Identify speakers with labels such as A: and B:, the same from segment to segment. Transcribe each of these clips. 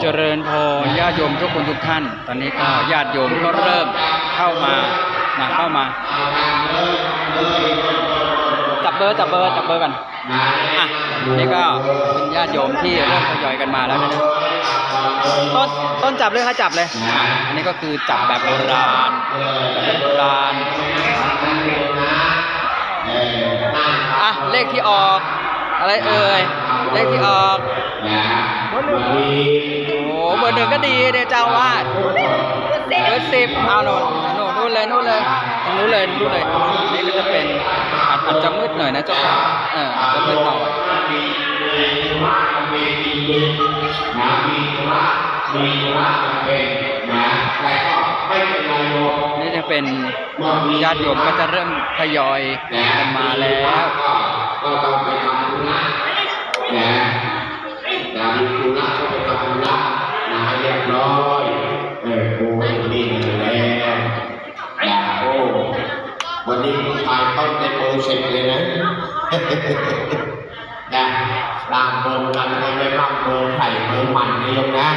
A: เจริญพรญาติโยมทุกคนทุกท่าน ตอนนี้ก็ญาติโยมก็เริ่มเข้ามานะเข้ามา จับเบอร์จับเบอร์จับเบอร์กันอะนี่ก็เป็นญาติโยมที่เริ่มทยอยกันมาแล้วนะต้นต้นจับเลยค่ะจับเลยอะอันนี้ก็คือจับแบบโบราณแบบโบราณอะเลขที่ออก อะไรเอ่ยเลขที่ออก โอ้เบอร์หนึ่งก็ดีเดเจ้าวาดเบอร์สิบเอาโน่นโน่นนู่นเลยนู่นเลยตรงนู้นเลยนู่นเลยนี่ก็จะเป็นอาจอาจจะมืดหน่อยนะเจ้าค่ะเอออาจจะมืดหน่อยนี่จะเป็นญาติโยมก็จะเริ่มทยอยกันมาแล้ว
B: ก็ต้องไปทำธุระนะ ได้โปรเสร็จเลยนะนะร่างเมืองกันไม่ไม่ร่างเมืองไข่เมืองมันนิยมนะ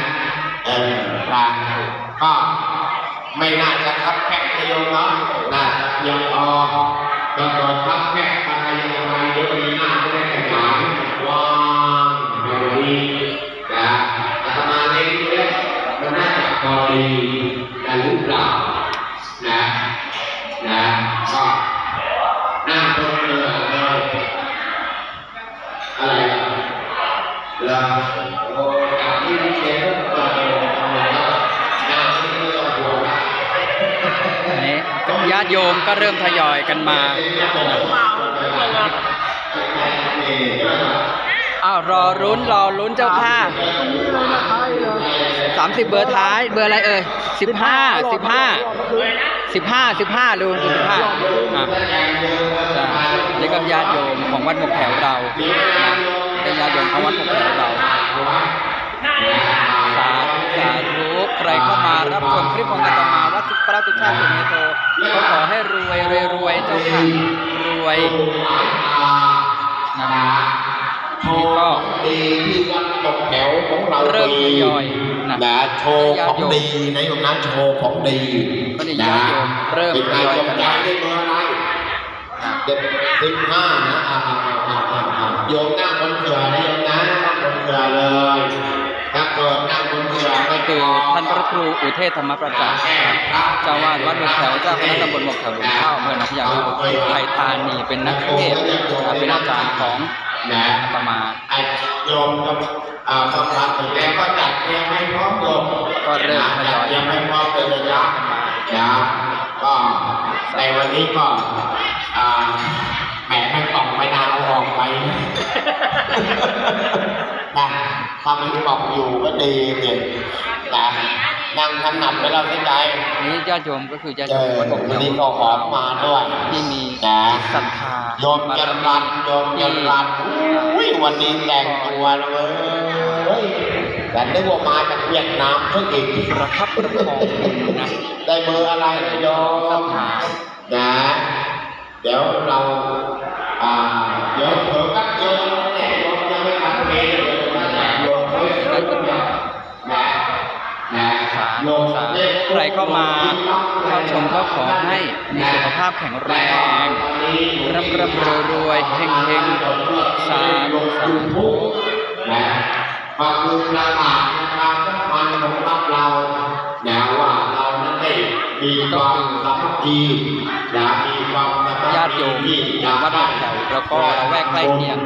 B: เออนะก็ไม่น่าจะคับแคบนิยมเนาะน่าจะยังพอก็ตอนคับแคบอะไรยังไงเดี๋ยวมีหน้าไม่ได้าติโยม
A: ก็เริ่มทยอยกันมาอ้าวรอรุ้นรอรุ้นเจ้าค่ะสามสิบเบอร์ท้ายเบอร์อะไรเอ่ยสิบห้าสิบห้าสิบห้าสิบห้าดูสิบห้าอะจ้ะนี่ก็ญาติโยมของวัดหมกแถวเรานะเป็นญาติโยมของวัดหมกแถวเรา สาธุสาธุใครเข้ามารับชมคลิปของอาตมาวัดสุพระสุชาติสุเมโตก็ขอให้รวยรวยรวยเจ้าค่ะรวยนะนี่ก็
B: ดีที่วัดตกแถวของเรา
A: เริ่มทยอยนะ
B: นะโชว์ของดีนะโยมนะโชว์ของดี
A: ก็นี่ญาติโยมเริ่ม
B: ปิด
A: ท
B: ท้าย
A: ยอย
B: จง
A: กัน
B: ใจ
A: มา
B: ได้เบอร์อะไรเด็ดสิบห้านะอ่าอ่าอ่าอ่าอ่าโยมนั่งบนเสือนะโยมนะนั่งบนเสือเลยถ้าเกิดนั่ง บนเสือ
A: ก็คือท่านพระครูอุเทศธรรมประจักษ์เจ้าวาดวัดหมกแถวเจ้าคณะตำบลหมกแถวหลวงพ่ออำเภอหนองพญางไทยธานีเป็นนักเทศเป็นอาจารย์ของ
B: นะ
A: อาตมา
B: ไอ้โยมก็อ่าต้องรับถึงแล้วก็จัดเตรียมให้พร้อมโยม
A: ก็เริ่มทยอย
B: จัดเตรียมให้พร้อมเป็นระยะนะก็ในวันนี้ก็แหมมันกล่องไม่นานเอาออกไป นะนะถ้ามันกล่องอยู่ก็ดีเนี่ยนะนั่งถนัดไปเราที่ใจ
A: นี้ญาติโยมก็คือญาติ
B: เจ
A: โยม
B: อ
A: วัดหมกแถ
B: วัน
A: ว
B: นี้ก็หอมมาด้วย
A: ที่มี
B: จ้ะ
A: จิตศรัทธา
B: โยมจันรันโยมจันรันอุ้ยวันนี้แต่งตัวเลยเว้ยแต่นึกว่ามาจากเวียดนามเพิ่งอีก
A: ประคับประคองนะ
B: ได้เบอร์อะไรนะโย
A: ศรั
B: ม
A: ทธา
B: นะเดี๋ยวเราอ่า
A: ใครเข้ามาเข้าชมก็ขอให้มีสุขภาพแข็งแรงร่ำร่ำรวยรวยเฮงเฮงสาธุสาธุ
B: นะขอบคุณประกาศนะครับท่านของรับเรานะว่าเรานั้นได้ มีความสามัคคีนะมีความสามัคคี
A: ญาติโยม
B: ที่
A: อย่างวัดหนองแถวแล้วก็ละแวกใกล้เคียง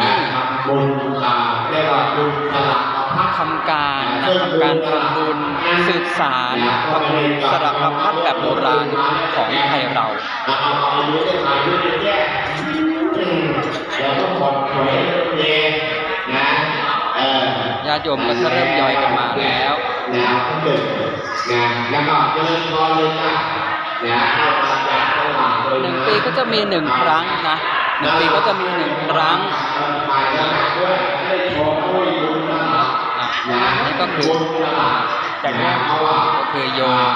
B: นะทำบุญอ่าเรียกว่าบุญสลักพัด
A: ทำการนะทำการทำบุญสืบสารทำบุญสลักพัดแบบโบราณของไทยเรา
B: ติ
A: โยมก็จะเริ่มย่อยกันมาแล้ว
B: นะนะแล้วก็เจริญพรเลยจ้ะนะเข้ามาจากตลาดย
A: หนึ่งปีก็จะมีหนึ่งครั้งนะหนึ่งปีก็จะมีหนึ่งครั้ง
B: นี่
A: ก็คือ
B: จากนี้เพราะว่า
A: ก็คือโยม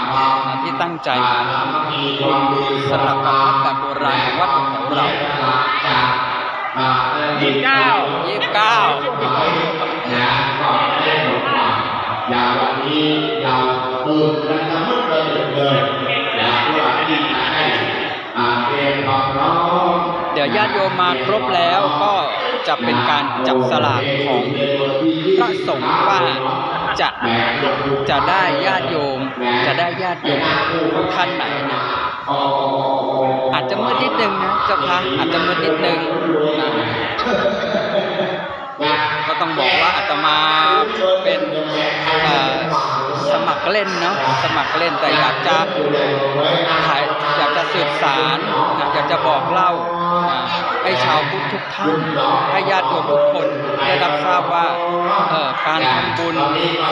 A: ที่ตั้งใจมาทำสลับกับแบบโบราณของวัดของเรา
B: ยี่สิบเก้า
A: ยี่สิบเก้า
B: เราตื่นกันทั้งหมดเลยเลยนะเพื่อที่จะให้อ่าเตรียมความพร้อม
A: เดี๋ยวญาติโยมมาครบแล้วก็จะเป็นการจับสลากของพระสงฆ์ว่าจะจะได้ญาติโยม จะได้ญาติโยมท่านไหนนะอาจจะมืดนิดนึงนะเจ้าค่ะอาจจะมืดนิดนึงนะ ก็ต้องบอกว่าอาตมาเป็นสมัครเล่นเนาะสมัครเล่นแต่อยากจะถ่ายอยากจะสืบสารอยากจะบอกเล่าให้ชาวพุทธทุกท่านให้ญาติโยมทุกคนได้รับทราบว่าการทำบุญ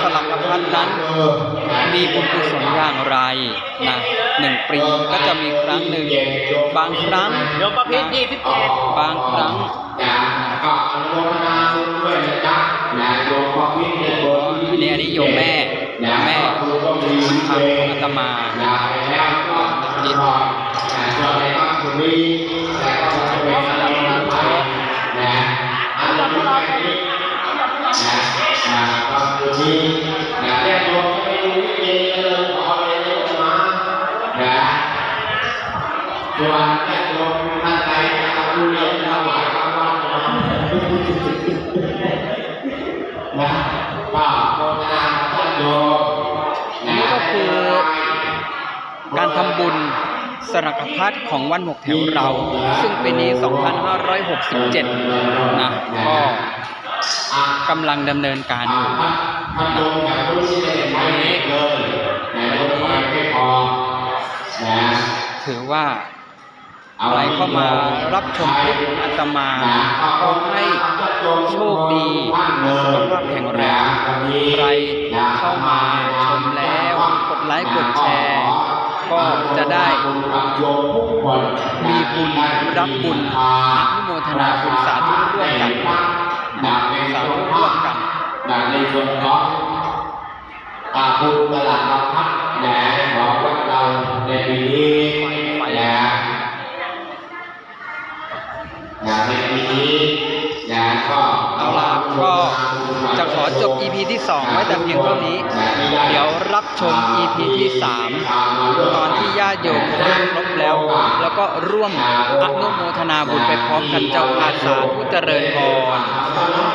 A: สลักพันนั้น มีบุญกุศลอย่างไรนะหนึ่งปีก็จะมีครั้งหนึ่ง บางครั้ง
C: โยมประพิษ
A: นะ
C: ยี่สิบเอ็ด
A: บางครั้ง
B: นะก็อนุโมทนาบุญด้วยนะจ๊ะนะโยมความคิดเนี่ยโยม
A: อันนี้อันนี้โยมแม่
B: นะ
A: แม่
B: ก็คือก็มี
A: บุญธรรมของอาตมา
B: นะไปแล้วก็จิตนะ ส่วนแยกโยมท่านใดจะเอาผู้เลี้ยงถวายรางวัลมานะก็โฆษณาท่านโยมนะ
A: นี่ก็คือ การทำบุญสรักพัดของวันหกแถวเรา ซึ่งปีนี้ 2567 นะก็กำลังดำเนินการอยู่
B: ท่านโยมแบบรู้ที่ได้ใช้เลยนะรถไฟไม่พอนะ
A: ถือว่า ใครเข้ามารับชมคลิปของอาตมาก็ให้โชคดีสุขภาพแข็งแรงใครเข้ามาชมแล้วกดไลค์กดแชร์ก็จะได้มีบุญรับบุญอนุโมทนาบุญสาธุร่วมกันนะสาธุร่วมกัน
B: นะในส่วนของอาบุญตลาดรับพักนะของวัดเราในปีนี้ นะนะในปีนี้นะก็
A: เอาล่ะก็จะขอจบ EP ที่ 2 ไว้แต่เพียงเท่านี้ เดี๋ยวรับชม EP ที่ 3 ตอนที่ญาติโยมมาครบแล้ว แล้วก็ร่วมอนุโมทนาบุญไปพร้อมกันเจ้าอาสาธุเจริญพร